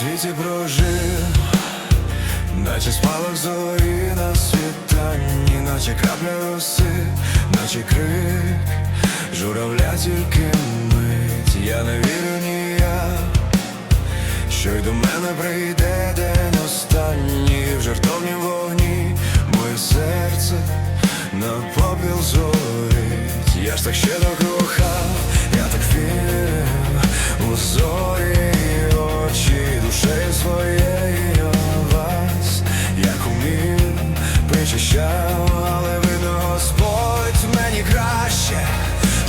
світі прожив, наче спалах зорі на світанні, наче крапля роси, наче крик, журавля тільки мить, я не вірю ніяк, що й до мене прийде день останній але видно Господь мені краще.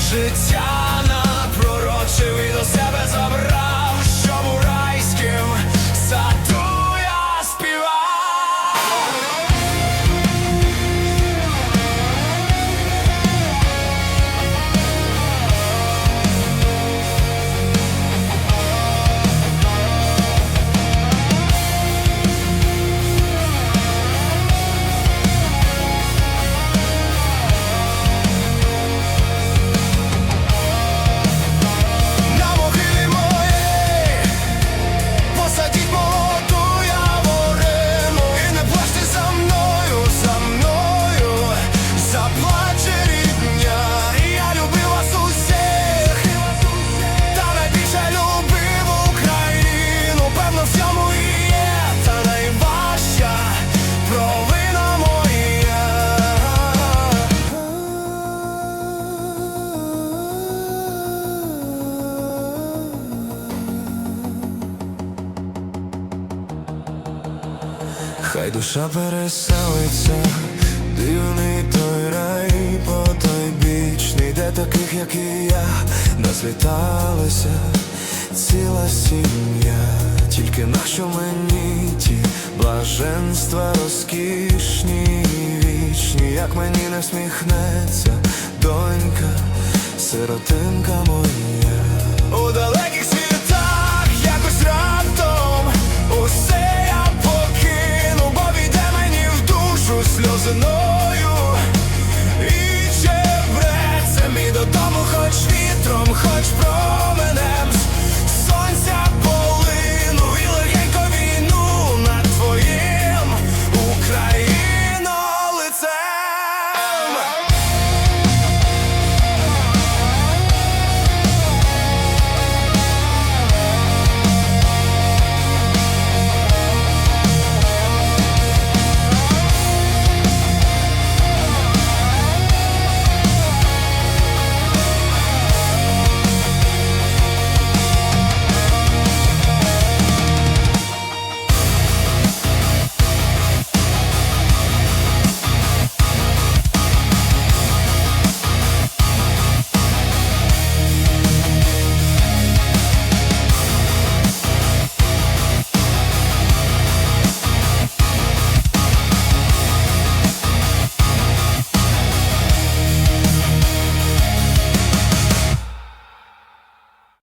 Життя Хай душа переселиться, дивний той рай, потойбічний, де таких, як і я, насліталася ціла сім'я, тільки нащо мені ті блаженства розкішні і вічні, як мені не сміхнеться, донька, сиротинка моя. бузиною і чебрецем І додому, хоч вітром, хоч про.